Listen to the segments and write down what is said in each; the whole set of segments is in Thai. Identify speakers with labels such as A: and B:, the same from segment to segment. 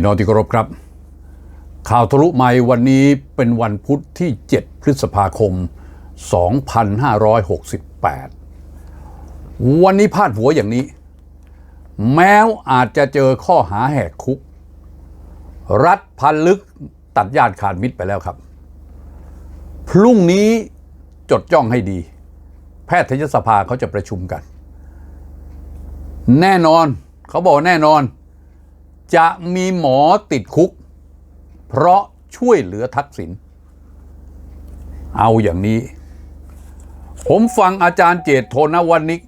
A: พี่น้องที่เคารพครับ ข่าวทะลุใหม่วันนี้เป็นวันพุธที่ 7 พฤษภาคม 2568 วันนี้พาดหัวอย่างนี้ แม้วอาจจะเจอข้อหาแหกคุก รัฐพันลึกตัดญาติขาดมิตรไปแล้วครับ พรุ่งนี้จดจ้องให้ดี แพทยสภาเขาจะประชุมกัน แน่นอนเขาบอกแน่นอน จะมีหมอติดคุก เพราะช่วยเหลือทักษิณเอาอย่างนี้ ผมฟังอาจารย์เจตโทนวันนิก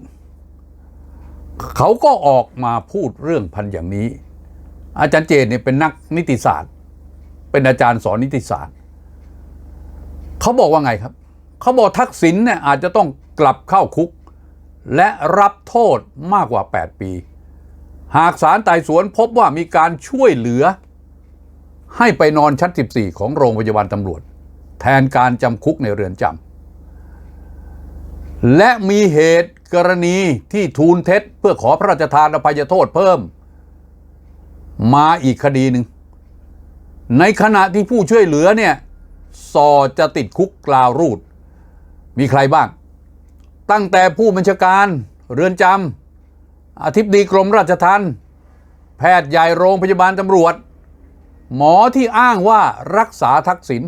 A: เขาก็ออกมาพูดเรื่องพันอย่างนี้ อาจารย์เจตเนี่ยเป็นนักนิติศาสตร์ เป็นอาจารย์สอนนิติศาสตร์ เขาบอกว่าไงครับ เขาบอกทักษิณเนี่ยอาจจะต้องกลับเข้าคุก และรับโทษมากกว่า 8 ปี หากศาลไต่สวนพบว่ามีการช่วยเหลือ ให้ไปนอนชั้น 14 ของโรงพยาบาลตำรวจ แทนการจำคุกในเรือนจำและมีเหตุกรณีที่ทูลเท็จ เพื่อขอพระราชทานอภัยโทษเพิ่ม มาอีกคดีหนึ่ง ในขณะที่ผู้ช่วยเหลือเนี่ยสอจะติดคุกกล่าวรูด มีใครบ้าง ตั้งแต่ผู้บัญชาการเรือนจำ อธิบดีกรมราชทัณฑ์แพทย์ใหญ่โรงพยาบาลตำรวจ หมอที่อ้างว่ารักษาทักษิณ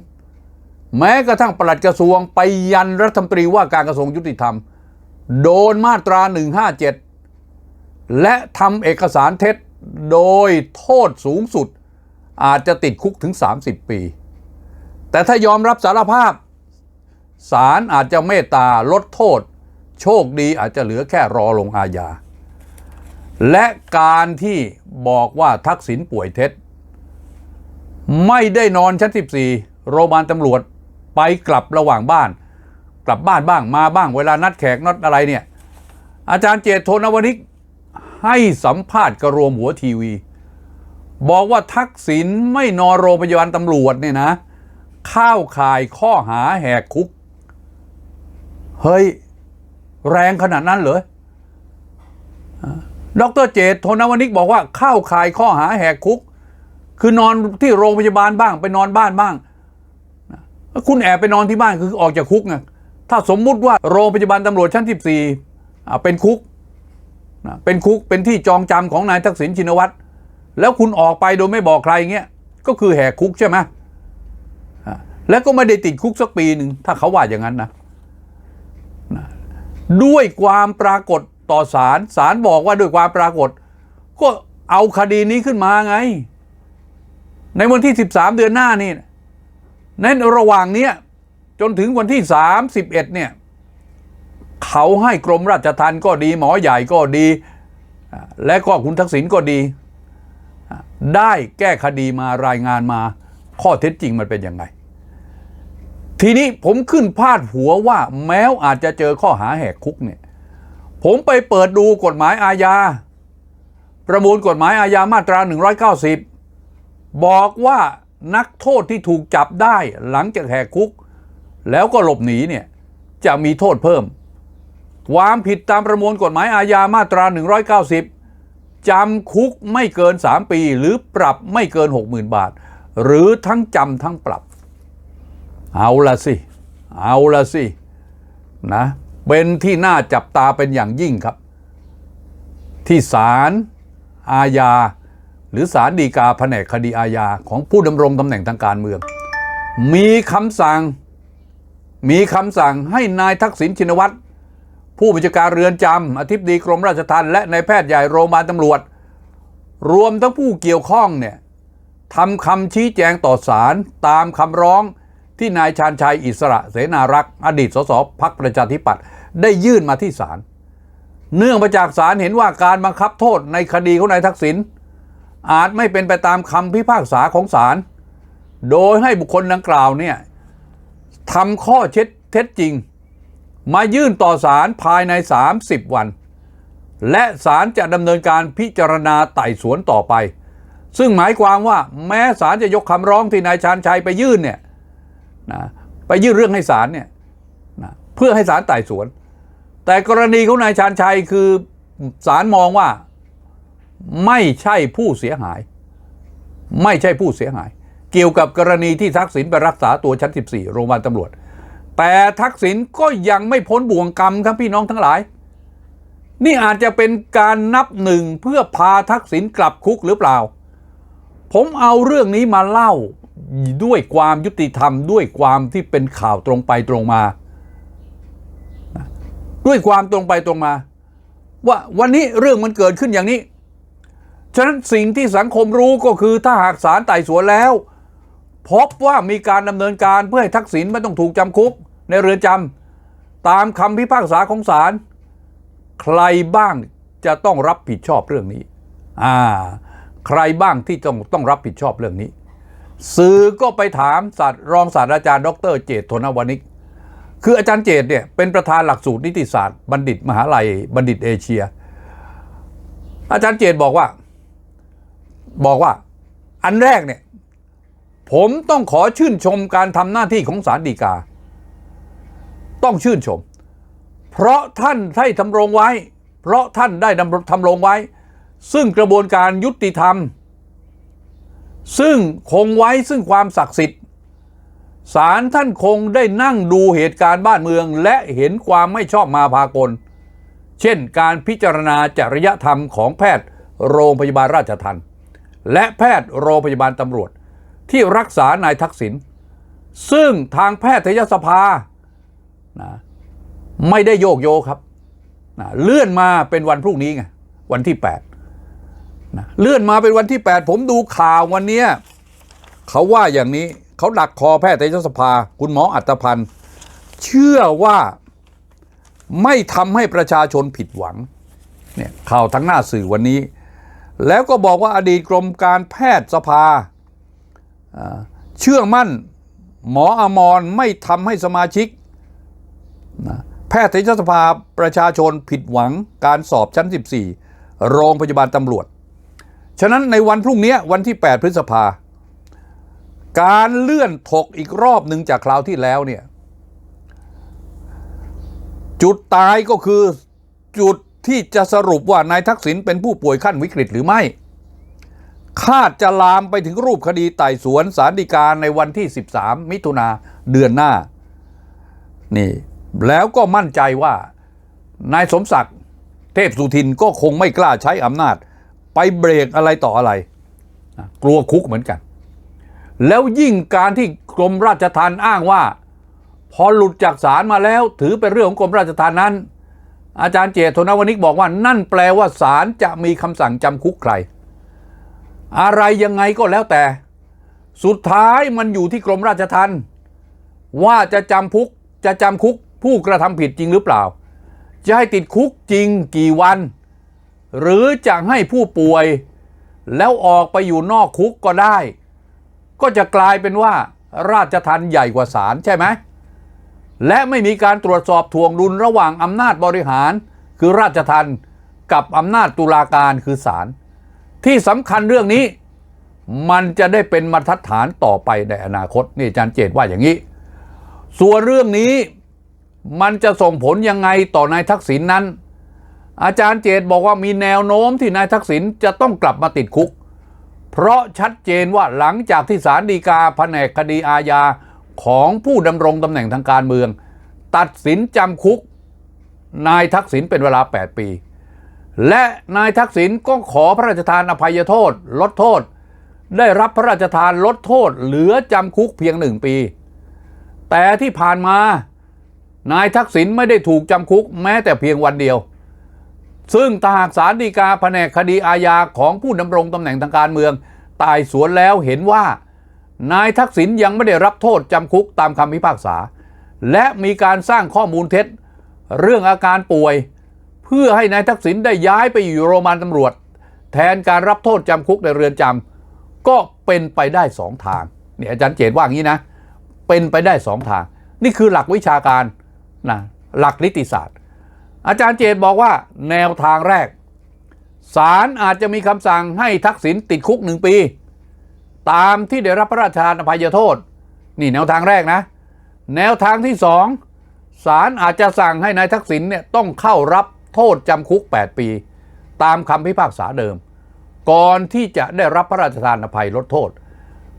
A: แม้กระทั่งปลัดกระทรวงไปยันรัฐมนตรีว่าการกระทรวงยุติธรรม โดนมาตรา 157 และทำเอกสารเท็จโดยโทษสูงสุด อาจจะติดคุกถึง 30 ปี แต่ถ้ายอมรับสารภาพศาลอาจจะเมตตาลดโทษ โชคดีอาจจะเหลือแค่รอลงอาญา และการที่บอกว่าทักษิณป่วยเท็จ ไม่ได้นอนชั้น 14 โรงพยาบาลตำรวจไปกลับระหว่างบ้าน กลับบ้านบ้างมาบ้างเวลานัดแขกนัดอะไรเนี่ย อาจารย์เจตโทนวนิกให้สัมภาษณ์กระรวมหัวทีวี บอกว่าทักษิณไม่นอนโรงพยาบาลตำรวจเนี่ยนะข้าวข่ายข้อหาแหกคุก เฮ้ย แรงขนาดนั้นเหรอ ดรเจตโทนวนิกบอกว่าเข้าข่ายข้อหาแหกคุก คือนอนที่โรงพยาบาลบ้าง ไปนอนบ้านบ้างคุณแอบไปนอนที่บ้านคือออกจากคุกไงถ้าสมมุติว่าโรงพยาบาลตำรวจชั้น 14อ่เป็นคุกเป็นคุกเป็นที่จองจำของนายทักษิณชินวัตร แล้วคุณออกไปโดยไม่บอกใครเงี้ยก็คือแหกคุกใช่ไหมแล้วก็ไม่ได้ติดคุกสักปีหนึ่งถ้าเขาว่าอย่างนั้นนะ ด้วยความปรากฏ ต่อศาลศาลบอกว่าด้วยความปรากฏ ก็เอาคดีนี้ขึ้นมาไง ในวันที่ 13 เดือนหน้านี่ในระหว่างเนี้ยจนถึงวันที่ 31เนี่ยเขาให้กรมราชทัณฑ์ก็ดี หมอใหญ่ก็ดี และก็คุณทักษิณก็ดี ได้แก้คดีมารายงานมา ข้อเท็จจริงมันเป็นยังไง ทีนี้ผมขึ้นพาดหัวว่าแม้วอาจจะเจอข้อหาแหกคุกเนี่ย ผมไปเปิดดูกฎหมายอาญา ประมวลกฎหมายอาญามาตรา 190 บอกว่านักโทษที่ถูกจับได้หลังจากแหกคุก แล้วก็หลบหนีเนี่ยจะมีโทษเพิ่ม ความผิดตามประมวลกฎหมายอาญามาตรา 190 จำคุกไม่เกิน 3 ปีหรือปรับไม่เกิน 60,000 บาท หรือทั้งจำทั้งปรับ เอาละสิ เอาละสิ นะ เป็นที่น่าจับตาเป็นอย่างยิ่งครับ ที่ศาลอาญา หรือศาลฎีกาแผนกคดีอาญาของผู้ดำรงตำแหน่งทางการเมือง มีคำสั่งมีคำสั่งให้นายทักษิณชินวัตร ผู้บัญชาการเรือนจำอธิบดีกรมราชทัณฑ์และนายแพทย์ใหญ่โรงพยาบาลตำรวจ รวมทั้งผู้เกี่ยวข้องเนี่ยทำคำชี้แจงต่อศาลตามคำร้องที่นายชาญชัยอิสระเสนารักษ์อดีตสสพักประชาธิปัตย์ ได้ยื่นมาที่ศาลเนื่องมาจากศาลเห็นว่าการบังคับโทษในคดีของนายทักษิณอาจไม่เป็นไปตามคำพิพากษาของศาลโดยให้บุคคลดังกล่าวเนี่ยทำข้อเช็ดเท็จจริง มายื่นต่อศาลภายใน 30 วัน และศาลจะดำเนินการพิจารณาไต่สวนต่อไป ซึ่งหมายความว่าแม้ศาลจะยกคำร้องที่นายชาญชัยไปยื่นเนี่ยนะไปยื่นเรื่องให้ศาลเนี่ยนะเพื่อให้ศาลไต่สวน แต่กรณีของนายชาญชัยคือศาลมองว่าไม่ใช่ผู้เสียหาย ไม่ใช่ผู้เสียหาย เกี่ยวกับกรณีที่ทักษิณไปรักษาตัวชั้น 14 โรงพยาบาลตำรวจ แต่ทักษิณก็ยังไม่พ้นบ่วงกรรมครับพี่น้องทั้งหลาย นี่อาจจะเป็นการนับหนึ่งเพื่อพาทักษิณกลับคุกหรือเปล่า ผมเอาเรื่องนี้มาเล่าด้วยความยุติธรรมด้วยความที่เป็นข่าวตรงไปตรงมา ด้วยความตรงไปตรงมา ว่าวันนี้เรื่องมันเกิดขึ้นอย่างนี้ ฉะนั้นสิ่งที่สังคมรู้ก็คือถ้าหากศาลไต่สวนแล้ว พบว่ามีการดำเนินการเพื่อให้ทักษิณไม่ต้องถูกจำคุก ในเรือนจำตามคำพิพากษาของศาลใครบ้างจะต้องรับผิดชอบเรื่องนี้อ่าใครบ้างที่ต้องต้องรับผิดชอบเรื่องนี้ สื่อก็ไปถามศาสตร์รองศาสตราจารย์ ดร เจตโทนวานิก คืออาจารย์เจตเนี่ยเป็นประธานหลักสูตรนิติศาสตร์บัณฑิตมหาลัยบัณฑิตเอเชีย อาจารย์เจตบอกว่า บอกว่าอันแรกเนี่ยผมต้องขอชื่นชมการทำหน้าที่ของศาลฎีกา ต้องชื่นชม เพราะท่านให้ทำรงไว้ เพราะท่านได้ดำทำรงไว้ ซึ่งกระบวนการยุติธรรม ซึ่งคงไว้ซึ่งความศักดิ์สิทธิ์ ศาลท่านคงได้นั่งดูเหตุการณ์บ้านเมือง และเห็นความไม่ชอบมาพากล เช่นการพิจารณาจริยธรรมของแพทย์โรงพยาบาลราชทัณฑ์และแพทย์โรงพยาบาลตำรวจ ที่รักษานายทักษิณซึ่งทางแพทยสภานะไม่ได้โยกโยครับนะเลื่อนมาเป็นวันพรุ่งนี้ไงวันที่8นะเลื่อนมาเป็นวันที่ 8 ผมดูข่าววันนี้เขาว่าอย่างนี้ เขาดักคอแพทยสภา คุณหมออัตพันธ์ เชื่อว่าไม่ทำให้ประชาชนผิดหวังเนี่ยข่าวทั้งหน้าสื่อวันนี้ แล้วก็บอกว่าอดีตกรมการแพทย์สภา เชื่อมั่นหมออมรไม่ทำให้สมาชิก แพทยสภาประชาชนผิดหวังการสอบชั้น 14 โรงพยาบาลตำรวจ ฉะนั้นในวันพรุ่งนี้วันที่ 8 พฤษภา การเลื่อนถกอีกรอบหนึ่งจากคราวที่แล้วเนี่ย จุดตายก็คือจุดที่จะสรุปว่านายทักษิณเป็นผู้ป่วยขั้นวิกฤตหรือไม่ คาดจะลามไปถึงรูปคดีไต่สวนสารดีกาในวันที่ 13 มิถุนาเดือนหน้า นี่ แล้วก็มั่นใจว่านายสมศักดิ์เทพสุทินก็คงไม่กล้าใช้อำนาจ ไปเบรกอะไรต่ออะไร กลัวคุกเหมือนกัน แล้วยิ่งการที่กรมราชทัณฑ์อ้างว่า พอหลุดจากศาลมาแล้ว ถือเป็นเรื่องของกรมราชทัณฑ์นั้น อาจารย์เจตโทนวนิกบอกว่า นั่นแปลว่าศาลจะมีคำสั่งจำคุกใคร อะไรยังไงก็แล้วแต่ สุดท้ายมันอยู่ที่กรมราชทัณฑ์ว่าจะจำคุกจะจำคุกผู้กระทำผิดจริงหรือเปล่า จะให้ติดคุกจริงกี่วัน หรือจะให้ผู้ป่วย แล้วออกไปอยู่นอกคุกก็ได้ ก็จะกลายเป็นว่าราชทัณฑ์ใหญ่กว่าศาลใช่ไหมและไม่มีการตรวจสอบทวงดุลระหว่างอำนาจบริหาร คือราชทัณฑ์กับอำนาจตุลาการคือศาลที่สำคัญเรื่องนี้มันจะได้เป็นมาตรฐานต่อไปในอนาคตนี่อาจารย์เจตว่าอย่างนี้ ส่วนเรื่องนี้มันจะส่งผลยังไงต่อนายทักษิณนนั้น อาจารย์เจตบอกว่ามีแนวโน้มที่นายทักษิณจะต้องกลับมาติดคุก เพราะชัดเจนว่าหลังจากที่ศาลฎีกาแผนกคดีอาญาของผู้ดำรงตำแหน่งทางการเมือง ตัดสินจำคุก นายทักษิณเป็นเวลา 8 ปี และนายทักษิณก็ขอพระราชทานอภัยโทษ ลดโทษ ได้รับพระราชทานลดโทษ เหลือจำคุกเพียงหนึ่งปี แต่ที่ผ่านมานายทักษิณไม่ได้ถูกจำคุกแม้แต่เพียงวันเดียว ซึ่งถ้ากศาลฎีกาแผนกคดีอาญาของผู้ดำรงตำแหน่งทางการเมืองไต่สวนแล้วเห็นว่า นายทักษิณยังไม่ได้รับโทษจำคุกตามคำพิพากษา และมีการสร้างข้อมูลเท็จ เรื่องอาการป่วย เพื่อให้นายทักษิณได้ย้ายไปอยู่โรงพยาบาลตำรวจ แทนการรับโทษจำคุกในเรือนจำก็เป็นไปได้สองทางนี่อาจารย์เจตว่าอย่างนี้นะ เป็นไปได้สองทาง นี่คือหลักวิชาการนะหลักนิติศาสตร์ อาจารย์เจตบอกว่าแนวทางแรกศาลอาจจะมีคำสั่งให้ทักษิณติดคุกหนึ่งปี ตามที่ได้รับพระราชทานอภัยโทษ นี่แนวทางแรกนะ แนวทางที่สองศาลอาจจะสั่งให้นายทักษิณเนี่ยต้องเข้ารับโทษจำคุก 8 ปี ตามคำพิพากษาเดิม ก่อนที่จะได้รับพระราชทานอภัยลดโทษ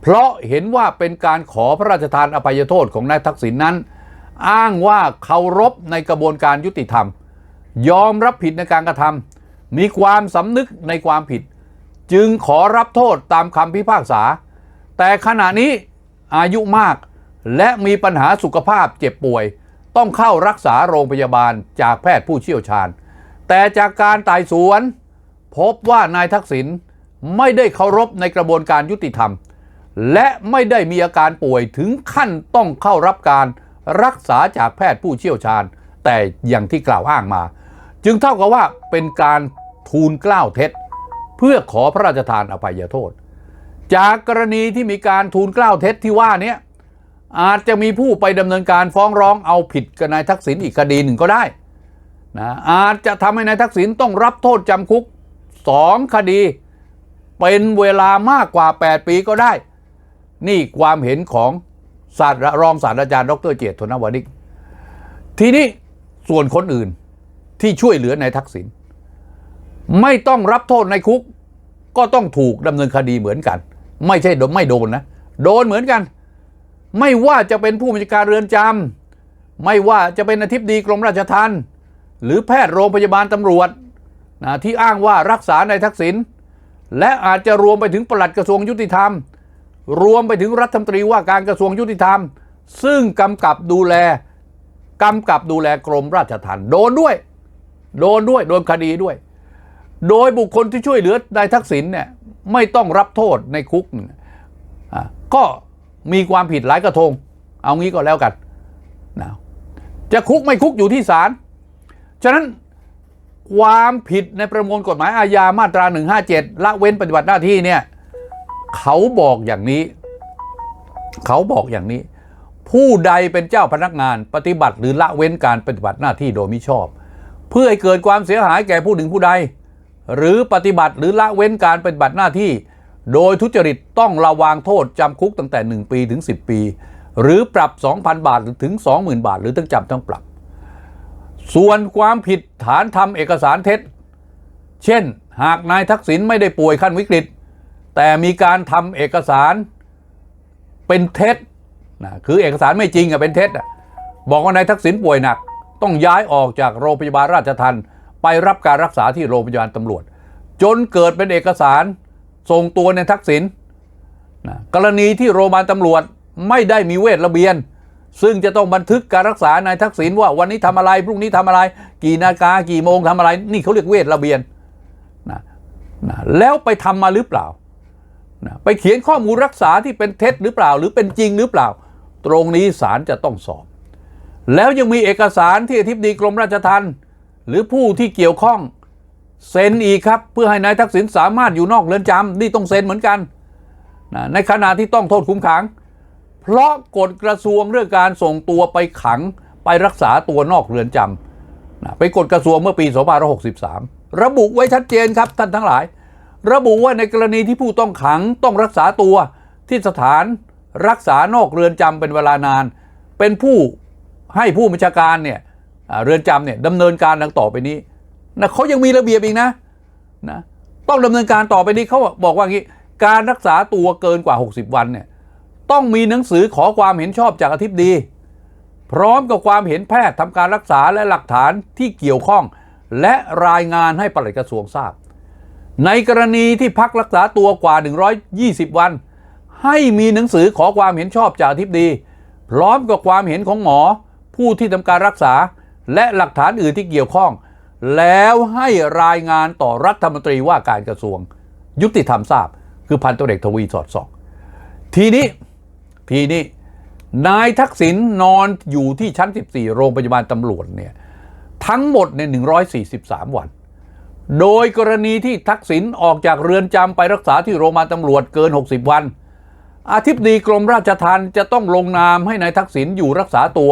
A: เพราะเห็นว่าเป็นการขอพระราชทานอภัยโทษของนายทักษิณนนั้น อ้างว่าเคารพในกระบวนการยุติธรรม ยอมรับผิดในการกระทำมีความสำนึกในความผิด จึงขอรับโทษตามคำพิพากษา แต่ขณะนี้อายุมากและมีปัญหาสุขภาพเจ็บป่วย ต้องเข้ารักษาโรงพยาบาลจากแพทย์ผู้เชี่ยวชาญ แต่จากการไต่สวน พบว่านายทักษิณไม่ได้เคารพในกระบวนการยุติธรรม และไม่ได้มีอาการป่วยถึงขั้นต้องเข้ารับการรักษาจากแพทย์ผู้เชี่ยวชาญ แต่อย่างที่กล่าวอ้างมา จึงเท่ากับว่าเป็นการทูลกล้าวเท็จ เพื่อขอพระราชทานอภัยโทษ จากกรณีที่มีการทูลกล้าวเท็จที่ว่านี้อาจจะมีผู้ไปดำเนินการฟ้องร้องเอาผิดกับนายทักษิณอีกคดีหนึ่งก็ได้นะอาจจะทำให้นายทักษิณต้องรับโทษจำคุกสองคดี เป็นเวลามากกว่า 8 ปีก็ได้ นี่ความเห็นของศาสตรรองศาสตราจารย์ ดรเจตธนวณิก ทีนี้ส่วนคนอื่น ที่ช่วยเหลือนายทักษิณไม่ต้องรับโทษในคุก ก็ต้องถูกดำเนินคดีเหมือนกัน ไม่ใช่ไม่โดนนะ โดนเหมือนกัน ไม่ว่าจะเป็นผู้บัญชาการเรือนจำไม่ว่าจะเป็นอธิบดีกรมราชทัณฑ์หรือแพทย์โรงพยาบาลตำรวจนะที่อ้างว่ารักษานายทักษิณและอาจจะรวมไปถึงปลัดกระทรวงยุติธรรม รวมไปถึงรัฐมนตรีว่าการกระทรวงยุติธรรม ซึ่งกำกับดูแลกำกับดูแลกรมราชทัณฑ์โดนด้วย โดนด้วยโดนคดีด้วย โดยบุคคลที่ช่วยเหลือนายทักษิณเนี่ยไม่ต้องรับโทษในคุกอะก็มีความผิดหลายกระทง เอางี้ก็แล้วกันนะจะคุกไม่คุกอยู่ที่ศาลฉะนั้นความผิดในประมวลกฎหมายอาญามาตรา 157 ละเว้นปฏิบัติหน้าที่เนี่ยเขาบอกอย่างนี้ เขาบอกอย่างนี้ ผู้ใดเป็นเจ้าพนักงานปฏิบัติหรือละเว้นการปฏิบัติหน้าที่โดยมิชอบ เพื่อให้เกิดความเสียหายแก่ผู้หนึ่งผู้ใด หรือปฏิบัติหรือละเว้นการปฏิบัติหน้าที่ โดยทุจริตต้องระวางโทษจำคุกตั้งแต่ 1 ปีถึง 10 ปี หรือปรับ 2,000 บาทถึง 20,000 บาท หรือทั้งจำทั้งปรับ ส่วนความผิดฐานทำเอกสารเท็จ เช่น หากนายทักษิณไม่ได้ป่วยขั้นวิกฤต แต่มีการทำเอกสารเป็นเท็จนะคือเอกสารไม่จริงอะเป็นเท็จอะบอกว่านายทักษิณป่วยหนัก ต้องย้ายออกจากโรงพยาบาลราชทัณฑ์ไปรับการรักษาที่โรงพยาบาลตำรวจ จนเกิดเป็นเอกสารส่งตัวในทักษิณนะกรณีที่โรงพยาบาลตำรวจไม่ได้มีเวทระเบียน ซึ่งจะต้องบันทึกการรักษานายทักษิณว่าวันนี้ทำอะไรพรุ่งนี้ทำอะไร กี่นาฬิกากี่โมงทำอะไร นี่เขาเรียกเวทระเบียนนะนะแล้วไปทำมาหรือเปล่านะไปเขียนข้อมูลรักษาที่เป็นเท็จหรือเปล่า หรือเป็นจริงหรือเปล่า ตรงนี้ศาลจะต้องสอบ แล้วยังมีเอกสารที่อธิบดีกรมราชทัณฑ์หรือผู้ที่เกี่ยวข้องเซ็นอีกครับ เพื่อให้นายทักษิณสามารถอยู่นอกเรือนจำนี่ต้องเซ็นเหมือนกันนะในขณะที่ต้องโทษคุมขัง เพราะกฎกระทรวงเรื่องการส่งตัวไปขังไปรักษาตัวนอกเรือนจำนะไปกฎกระทรวงเมื่อปี2563 ระบุไว้ชัดเจนครับท่านทั้งหลาย ระบุว่าในกรณีที่ผู้ต้องขังต้องรักษาตัวที่สถานรักษานอกเรือนจำเป็นเวลานาน เป็นผู้ ให้ผู้บัญชาการเนี่ยเรือนจำเนี่ยดำเนินการดังต่อไปนี้นะเขายังมีระเบียบอีกนะนะต้องดำเนินการต่อไปนี้เขาบอกว่างี้การรักษาตัวเกินกว่า 60 วันเนี่ยต้องมีหนังสือขอความเห็นชอบจากอธิบดี พร้อมกับความเห็นแพทย์ทำการรักษาและหลักฐานที่เกี่ยวข้อง และรายงานให้ปลัดกระทรวงทราบ ในกรณีที่พักรักษาตัวกว่า 120 วัน ให้มีหนังสือขอความเห็นชอบจากอธิบดี พร้อมกับความเห็นของหมอ ผู้ที่ทำการรักษา และหลักฐานอื่นที่เกี่ยวข้อง แล้วให้รายงานต่อรัฐมนตรีว่าการกระทรวง ยุติธรรมทราบ คือพันตำรวจเอกทวีสอดส่องทีนี้ทีนี้นายทักษิณนอนอยู่ที่ชั้น 14 โรงพยาบาลตำรวจเนี่ยทั้งหมดเนี่ย143 วัน โดยกรณีที่ทักษิณออกจากเรือนจำไปรักษาที่โรงพยาบาลตำรวจเกิน 60 วัน อาทิบดีกรมราชทัณฑ์จะต้องลงนามให้นายทักษิณอยู่รักษาตัว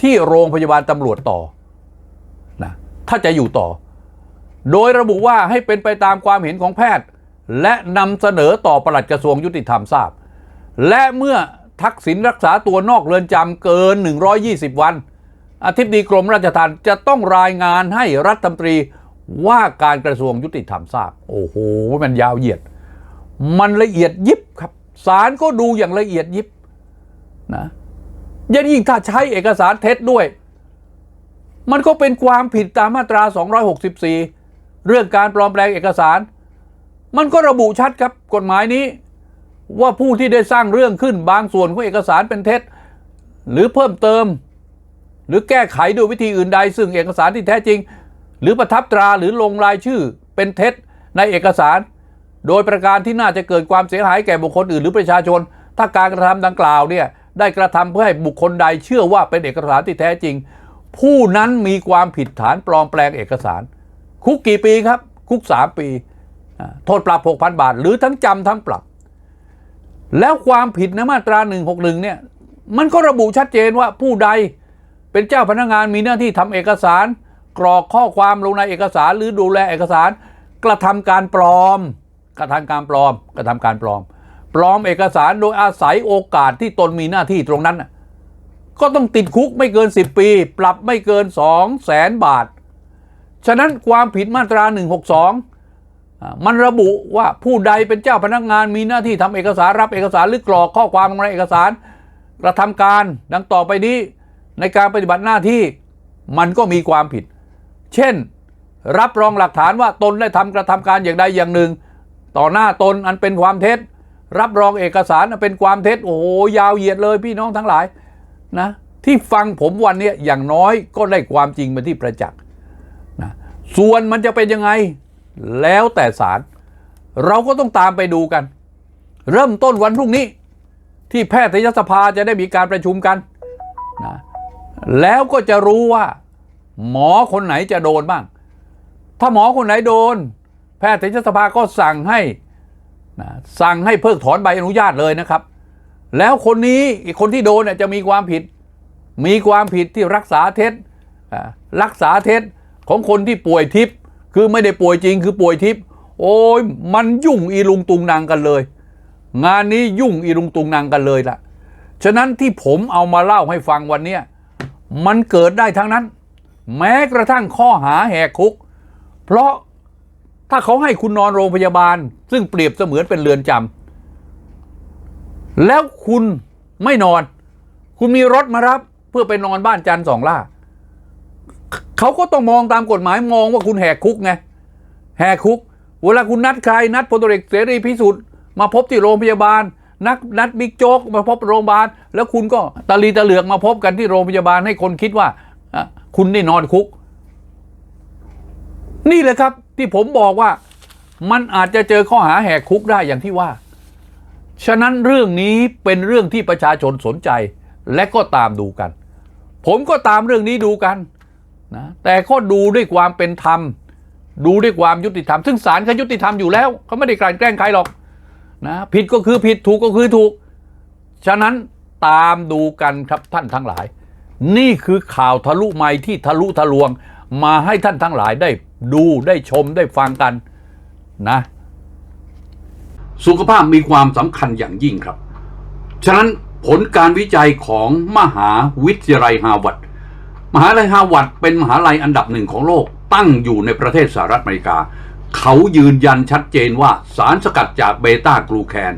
A: ที่โรงพยาบาลตำรวจต่อนะถ้าจะอยู่ต่อ โดยระบุว่าให้เป็นไปตามความเห็นของแพทย์ และนำเสนอต่อปลัดกระทรวงยุติธรรมทราบ และเมื่อทักษิณรักษาตัวนอกเรือนจำเกิน 120 วันอธิบดีกรมราชทัณฑ์จะต้องรายงานให้รัฐมนตรีว่าการกระทรวงยุติธรรมทราบ โอ้โห มันยาวเหยียด มันละเอียดยิบครับศาลก็ดูอย่างละเอียดยิบนะ ยิ่งถ้าใช้เอกสารเท็จด้วย มันก็เป็นความผิดตามมาตรา 264 เรื่องการปลอมแปลงเอกสาร มันก็ระบุชัดครับกฎหมายนี้ ว่าผู้ที่ได้สร้างเรื่องขึ้นบางส่วนของเอกสารเป็นเท็จ หรือเพิ่มเติม หรือแก้ไขด้วยวิธีอื่นใด ซึ่งเอกสารที่แท้จริง หรือประทับตราหรือลงรายชื่อเป็นเท็จในเอกสาร โดยประการที่น่าจะเกิดความเสียหายแก่บุคคลอื่นหรือประชาชน ถ้าการกระทำดังกล่าวเนี่ย ได้กระทำเพื่อให้บุคคลใดเชื่อว่าเป็นเอกสารที่แท้จริง ผู้นั้นมีความผิดฐานปลอมแปลงเอกสาร คุกกี่ปีครับ คุก 3 ปี โทษปรับ 6,000 บาท หรือทั้งจำทั้งปรับ แล้วความผิดในมาตรา 161 เนี่ย มันก็ระบุชัดเจนว่าผู้ใดเป็นเจ้าพนักงานมีหน้าที่ทำเอกสาร กรอกข้อความลงในเอกสาร หรือดูแลเอกสาร กระทำการปลอม กระทำการปลอม กระทำการปลอม ปลอมเอกสารโดยอาศัยโอกาสที่ตนมีหน้าที่ตรงนั้น ก็ต้องติดคุกไม่เกิน 10 ปี ปรับไม่เกิน 2 0 0แสนบาท ฉะนั้นความผิดมาตรา 162อ่ามันระบุว่าผู้ใดเป็นเจ้าพนักงานมีหน้าที่ทำเอกสารรับเอกสารหรือกรอกข้อความลงในเอกสารกระทำการดังต่อไปนี้ในการปฏิบัติหน้าที่มันก็มีความผิด เช่น รับรองหลักฐานว่าตนได้ทำกระทำการอย่างใดอย่างหนึ่ง ต่อหน้าตนอันเป็นความเท็จ รับรองเอกสารเป็นความเท็จโอ้โหยาวเหยียดเลยพี่น้องทั้งหลายนะที่ฟังผมวันนี้อย่างน้อยก็ได้ความจริงมาที่ประจักษ์นะส่วนมันจะเป็นยังไง แล้วแต่ศาลเราก็ต้องตามไปดูกัน เริ่มต้นวันพรุ่งนี้ ที่แพทยสภาจะได้มีการประชุมกันนะแล้วก็จะรู้ว่า หมอคนไหนจะโดนบ้าง ถ้าหมอคนไหนโดน แพทยสภาก็สั่งให้ นะสั่งให้เพิกถอนใบอนุญาตเลยนะครับ แล้วคนนี้อีกคนที่โดนเนี่ยจะมีความผิด มีความผิดที่รักษาเท็จรักษาเท็จของคนที่ป่วยทิพย์คือไม่ได้ป่วยจริงคือป่วยทิพย์โอ้ยมันยุ่งอีลุงตุงนางกันเลย งานนี้ยุ่งอีลุงตุงนางกันเลยล่ะฉะนั้นที่ผมเอามาเล่าให้ฟังวันเนี้ยมันเกิดได้ทั้งนั้น แม้กระทั่งข้อหาแหกคุก เพราะ ถ้าเขาให้คุณนอนโรงพยาบาล ซึ่งเปรียบเสมือนเป็นเรือนจำแล้วคุณไม่นอน คุณมีรถมารับ เพื่อไปนอนบ้านจันทร์สองล่าเขาก็ต้องมองตามกฎหมายมองว่าคุณแหกคุกไงแหกคุก เวลาคุณนัดใครนัดพลตรเอกเสรีพิสุทธิ์มาพบที่โรงพยาบาล นักนัดบิ๊กโจ๊กมาพบโรงพยาบาล แล้วคุณก็ตะลีตะเหลือกมาพบกันที่โรงพยาบาลให้คนคิดว่าคุณได้นอนคุก นี่เลยครับ ที่ผมบอกว่ามันอาจจะเจอข้อหาแหกคุกได้อย่างที่ว่า ฉะนั้นเรื่องนี้เป็นเรื่องที่ประชาชนสนใจและก็ตามดูกัน ผมก็ตามเรื่องนี้ดูกันนะแต่ก็ดูด้วยความเป็นธรรม ดูด้วยความยุติธรรม ซึ่งศาลเขายุติธรรมอยู่แล้วเขาไม่ได้กลั่นแกล้งใครหรอกนะผิดก็คือผิดถูกก็คือถูก ฉะนั้นตามดูกันครับท่านทั้งหลาย นี่คือข่าวทะลุไมค์ที่ทะลุทะลวงมาให้ท่านทั้งหลายได้ ดูได้ชมได้ฟังกันนะ
B: สุขภาพมีความสำคัญอย่างยิ่งครับ ฉะนั้นผลการวิจัยของมหาวิทยาลัยฮาร์วาร์ดมหาลัยฮาร์วาร์ดเป็นมหาลัยอันดับหนึ่งของโลก ตั้งอยู่ในประเทศสหรัฐอเมริกา เขายืนยันชัดเจนว่าสารสกัดจากเบต้ากลูแคน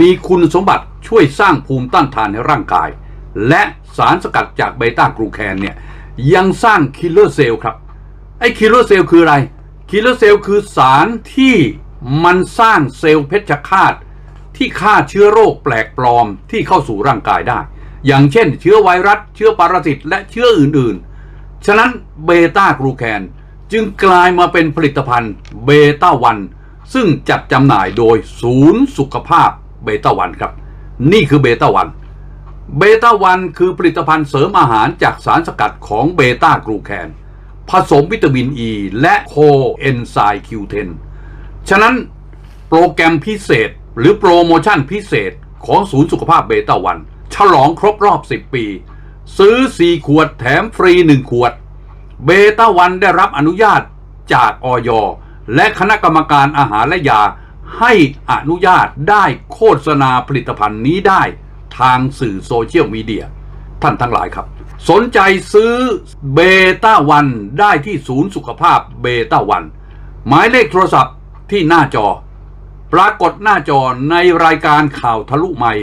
B: มีคุณสมบัติช่วยสร้างภูมิต้านทานในร่างกาย และสารสกัดจากเบต้ากลูแคนเนี่ยยังสร้างคิลเลอร์เซลล์ครับ ไอ้คิลเลอร์เซลล์คืออะไรคิลเลอร์เซลล์คือสารที่มันสร้างเซลล์เพชฌฆาตที่ฆ่าเชื้อโรคแปลกปลอมที่เข้าสู่ร่างกายได้ อย่างเช่น เชื้อไวรัส เชื้อปรสิตและเชื้ออื่นๆ ฉะนั้นเบต้ากลูแคนจึงกลายมาเป็นผลิตภัณฑ์เบต้าวันซึ่งจัดจำหน่ายโดยศูนย์สุขภาพเบต้าวันครับ นี่คือเบต้าวันเบต้าวันคือผลิตภัณฑ์เสริมอาหารจากสารสกัดของเบต้ากลูแคน ผสมวิตามินอ e ีและโคเอนไซม์ Q10 ฉะนั้นโปรแกรมพิเศษหรือโปรโมชั่นพิเศษของศูนย์สุขภาพเบต้าวัน ฉลองครบรอบ 10 ปี ซื้อ 4 ขวดแถมฟรี 1 ขวด เบต้าวันได้รับอนุญาตจากออยและคณะกรรมการอาหารและยา ให้อนุญาตได้โฆษณาผลิตภัณฑ์นี้ได้ ทางสื่อโซเชียลมีเดีย ท่านทั้งหลายครับ สนใจซื้อเบต้าวันได้ที่ศูนย์สุขภาพเบต้าวัน หมายเลขโทรศัพท์ที่หน้าจอ ปรากฏหน้าจอในรายการข่าวทะลุใหม่